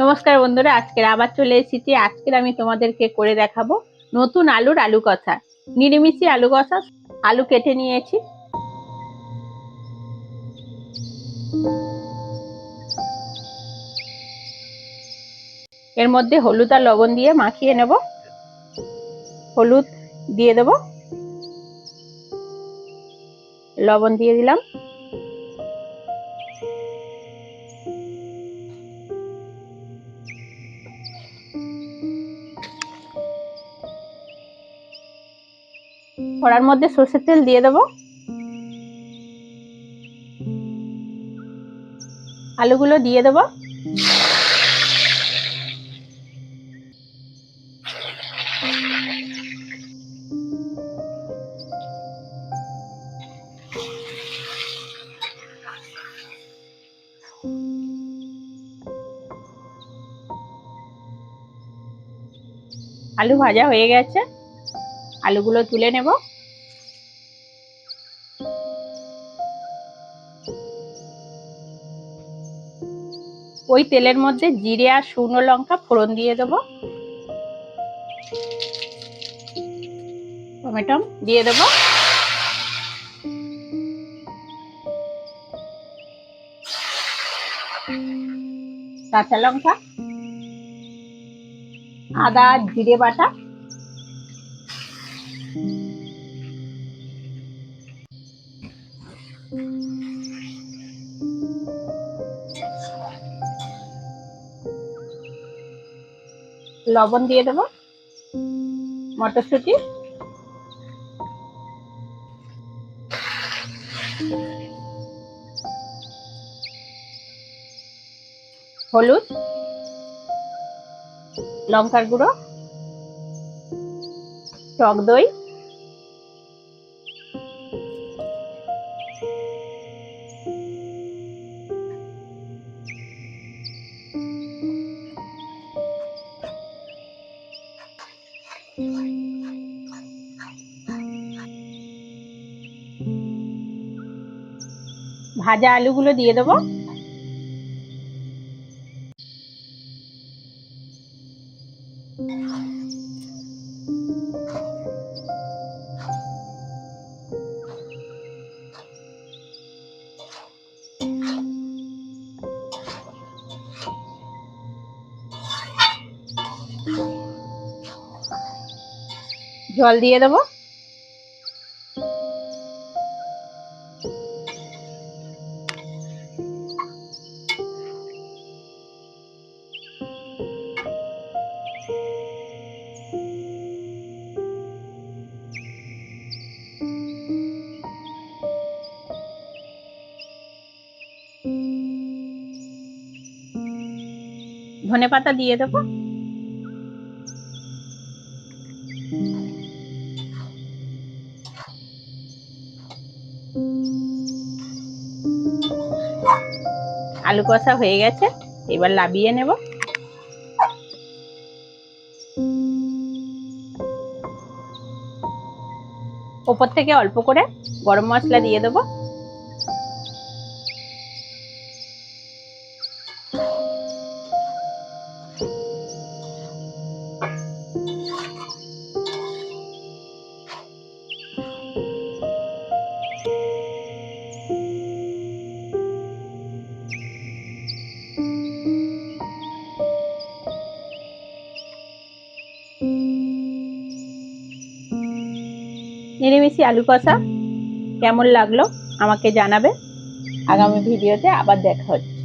নমস্কার বন্ধুরা, আজকের আবার চলে এসেছি। আজকের আমি তোমাদেরকে করে দেখাবো নতুন আলুর আলু কষা নিরামিষি আলু কষা, আলু কেটে নিয়েছি। এর মধ্যে হলুদ আর লবণ দিয়ে মাখিয়ে নেব। হলুদ দিয়ে দেব। লবণ দিয়ে দিলাম। কড়ার মধ্যে সর্ষের তেল দিয়ে দেব। আলুগুলো দিয়ে দেব। আলু ভাজা হয়ে গেছে। আলুগুলো তুলে নেব। ওই তেলের মধ্যে জিরে আর শুকনো লঙ্কা ফোড়ন দিয়ে দেবো। টমেটো দিয়ে দেবো। কাঁচা লঙ্কা, আদা, জিরে বাটা। লবণ দিয়ে দেবো। মটরশুঁটি। হলুদ। লঙ্কার গুঁড়ো। টক দই। ভাজা আলুগুলো দিয়ে দেবো। জল দিয়ে দেবো। ধনে পাতা দিয়ে দেবো। আলু কষা হয়ে গেছে, এবার লাবিয়ে নেব। ওপর থেকে অল্প করে গরম মশলা দিয়ে দেবো। নিরামিষি আলু কষা কেমন লাগল আমাকে জানাবে? আগামী ভিডিওতে আবার দেখা হচ্ছে।